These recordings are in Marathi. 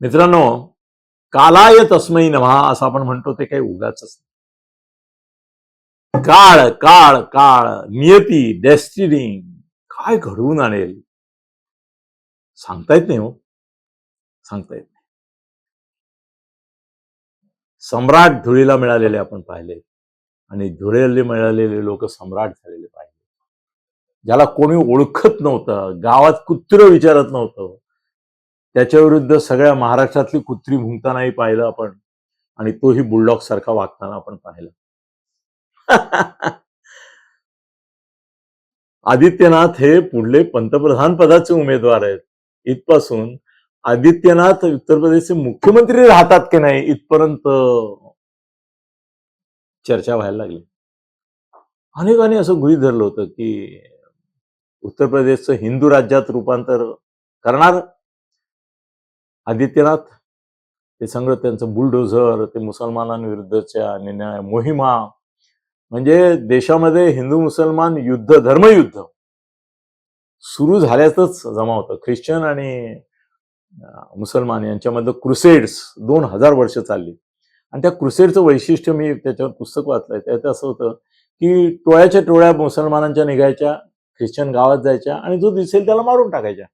मित्रांनो कालाय तस्मै नव्हा असं आपण म्हणतो ते काही उगाच काळ काळ काळ नियती डेस्टिनी काय घडवून आणेल? सांगता येत नाही हो. सांगता येत नाही. सम्राट धुळीला मिळालेले आपण पाहिले. आणि धुळेले मिळालेले लोक सम्राट झालेले पाहिले. ज्याला कोणी ओळखत नव्हतं गावात कुत्र विचारत नव्हतं त्याच्या विरुद्ध सगळ्या महाराष्ट्रातली कुत्री भुंकतानाही पाहिलं आपण. आणि तोही बुलडॉग सारखा वागताना आपण पाहिलं. आदित्यनाथ हे पुढले पंतप्रधान पदाचे उमेदवार आहेत. इथपासून आदित्यनाथ उत्तर प्रदेशचे मुख्यमंत्री राहतात की नाही इथपर्यंत चर्चा व्हायला लागली. अनेकांनी असं गृहित धरलं होतं की उत्तर प्रदेशचं हिंदू राज्यात रूपांतर करणार आदित्यनाथ ते सगळं त्यांचं बुलडोझर ते मुसलमानांविरुद्धच्या निर्णय मोहिमा. म्हणजे देशामध्ये हिंदू मुसलमान युद्ध धर्मयुद्ध सुरू झाल्याचंच जमा होतं. ख्रिश्चन आणि मुसलमान यांच्यामधलं क्रुसेड्स दोन हजार वर्ष चालली. आणि त्या क्रुसेडचं वैशिष्ट्य मी त्याच्यावर पुस्तक वाचलंय. त्यात असं होतं की टोळ्याच्या टोळ्या मुसलमानांच्या निघायच्या ख्रिश्चन गावात जायच्या आणि जो दिसेल त्याला मारून टाकायच्या.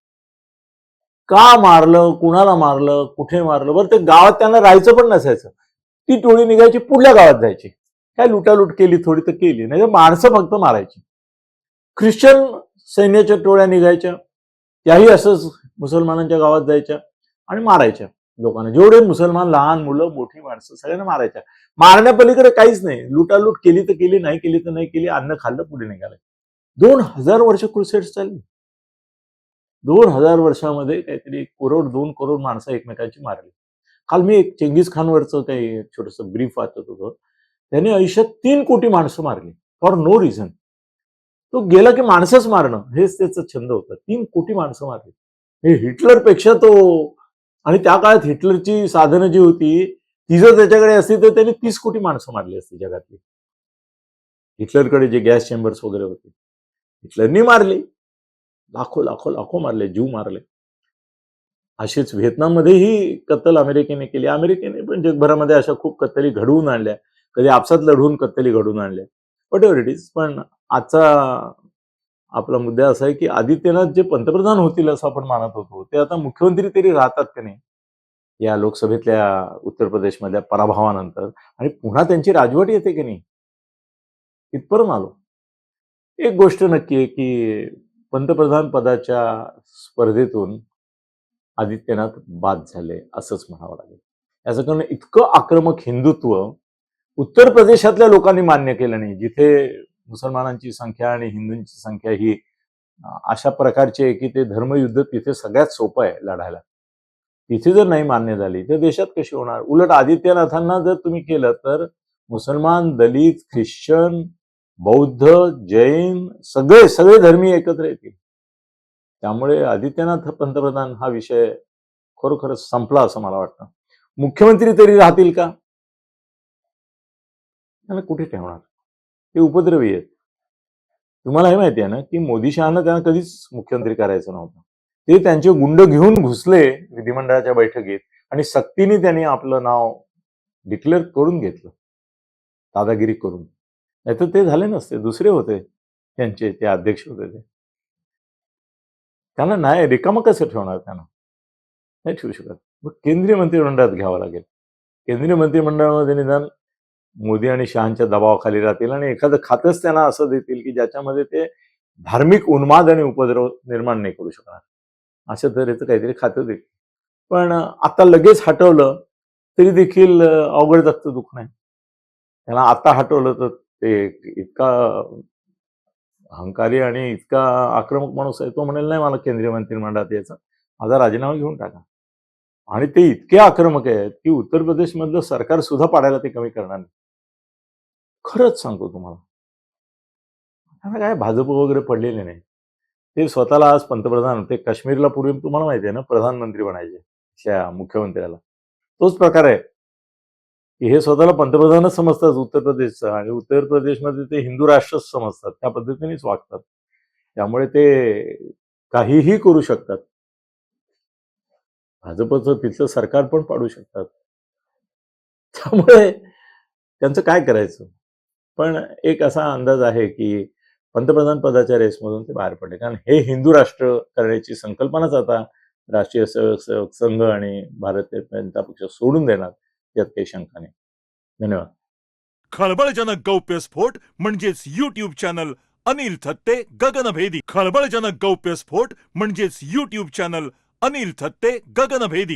का मारलं कुणाला मारलं कुठे मारलं? बरं ते गावात त्यांना राहायचं पण नसायचं. ती टोळी निघायची पुढल्या गावात जायची. काय लुटालूट केली थोडी तर केली. नाही तर माणसं फक्त मारायची. ख्रिश्चन सैन्याच्या टोळ्या निघायच्या. त्याही असंच मुसलमानांच्या गावात जायच्या आणि मारायच्या लोकांना. जेवढे मुसलमान लहान मुलं मोठी माणसं सगळ्यांना मारायच्या. मारण्यापलीकडे काहीच नाही. लुटालूट केली तर केली नाही केली तर नाही केली अन्न खाल्लं पुढे निघालं. दोन हजार वर्ष क्रुसेड्स चालली. दोन हजार वर्षामध्ये काहीतरी एक करोड दोन करोड माणसं एकमेकांची मारली. काल मी एक चेंगीज खानवरचं काही छोटस ब्रीफ वाचत होतो. त्याने आयुष्यात तीन कोटी माणसं मारली. For no reason. तो गेला की माणसंच मारणं हेच त्याचा छंद होता. तीन कोटी माणसं मारली. हे हिटलरपेक्षा तो आणि त्या काळात हिटलरची साधनं जी होती ती जर त्याच्याकडे असती तर त्याने तीस कोटी माणसं मारली असती जगातली. हिटलरकडे जे गॅस चेंबर्स वगैरे होते हिटलरनी मारली. लाखो लाखो लाखो मारले जीव मारले. अशीच व्हिएतनाममध्येही कत्तल अमेरिकेने केली. अमेरिकेने पण जगभरामध्ये अशा खूप कत्तली घडवून आणल्या. कधी आपसात लढवून कत्तली घडवून आणल्या. वट एव्हर इट इज पण आजचा आपला मुद्दा असा आहे की आदित्यनाथ जे पंतप्रधान होतील असं आपण मानत होतो ते आता मुख्यमंत्री तरी राहतात का नाही? या लोकसभेतल्या उत्तर प्रदेशमधल्या पराभवानंतर. आणि पुन्हा त्यांची राजवट येते की नाही? इथपर्यंत आलो. एक गोष्ट नक्की आहे की पंतप्रधान पदाच्या स्पर्धेतून आदित्यनाथ बाद झाले असंच म्हणावं लागेल. याचं कारण इतकं आक्रमक हिंदुत्व उत्तर प्रदेशातल्या लोकांनी मान्य केलं नाही. जिथे मुसलमानांची संख्या आणि हिंदूंची संख्या ही अशा प्रकारची आहे की ते धर्मयुद्ध तिथे सगळ्यात सोपं आहे लढायला. तिथे जर नाही मान्य झाली तर देशात कशी होणार? उलट आदित्यनाथांना जर तुम्ही केलं तर मुसलमान दलित ख्रिश्चन बौद्ध जैन सगळे सगळे धर्मी एकत्र येतील. त्यामुळे आदित्यनाथ पंतप्रधान हा विषय खरोखरच संपला असं मला वाटतं. मुख्यमंत्री तरी राहतील का? त्यांना कुठे ठेवणार? ते उपद्रवी आहेत. तुम्हाला हे माहिती आहे ना की मोदी शहानं त्यांना कधीच मुख्यमंत्री करायचं नव्हतं. ते त्यांचे गुंड घेऊन घुसले विधिमंडळाच्या बैठकीत आणि सक्तीने त्यांनी आपलं नाव डिक्लेअर करून घेतलं. दादागिरी करून. नाहीतर ते झाले नसते दुसरे होते त्यांचे ते अध्यक्ष होते ते. त्यांना नाही रिकामा कसं ठेवणार त्यांना? नाही ठेवू शकत. मग केंद्रीय मंत्रिमंडळात घ्यावं लागेल. केंद्रीय मंत्रिमंडळामध्ये निदान मोदी आणि शहांच्या दबावाखाली राहतील आणि एखादं खातंच त्यांना असं देतील की ज्याच्यामध्ये ते धार्मिक उन्माद आणि उपद्रव निर्माण नाही करू शकणार. अशा तऱ्हेचं काहीतरी खातं देईल पण आता लगेच हटवलं तरी देखील अवघड जागतं दुःख नाही त्याला आता हटवलं तर ते इतका अहंकारी आणि इतका आक्रमक माणूस आहे तो म्हणेल नाही मला केंद्रीय मंत्रिमंडळात यायचा माझा राजीनामा घेऊन टाका. आणि ते इतके आक्रमक आहेत की उत्तर प्रदेशमधलं सरकार सुद्धा पाडायला ते कमी करणार नाही. खरंच सांगतो तुम्हाला. त्यांना काय भाजप वगैरे पडलेले नाही. ते स्वतःला आज पंतप्रधान होते काश्मीरला पूर्वी तुम्हाला माहिती आहे ना प्रधानमंत्री बनायचे मुख्यमंत्र्याला. तोच प्रकार आहे. की हे स्वतःला पंतप्रधानच समजतात उत्तर प्रदेशचं आणि उत्तर प्रदेशमध्ये ते हिंदू राष्ट्रच समजतात. त्या पद्धतीनेच वागतात. त्यामुळे ते काहीही करू शकतात. भाजपचं तिथलं सरकार पण पाडू शकतात. त्यामुळे त्यांचं काय करायचं? पण एक असा अंदाज आहे की पंतप्रधान पदाच्या रेसमधून ते बाहेर पडले. कारण हे हिंदू राष्ट्र करण्याची संकल्पनाच आता राष्ट्रीय स्वयंसेवक संघ आणि भारतीय जनता पक्ष सोडून देणार. यात काही शंका नाही. धन्यवाद. खळबळजनक गौप्यस्फोट म्हणजेच युट्यूब चॅनल अनिल थत्ते गगनभेदी. खळबळजनक गौप्यस्फोट म्हणजेच युट्यूब चॅनल अनिल थत्ते गगनभेदी.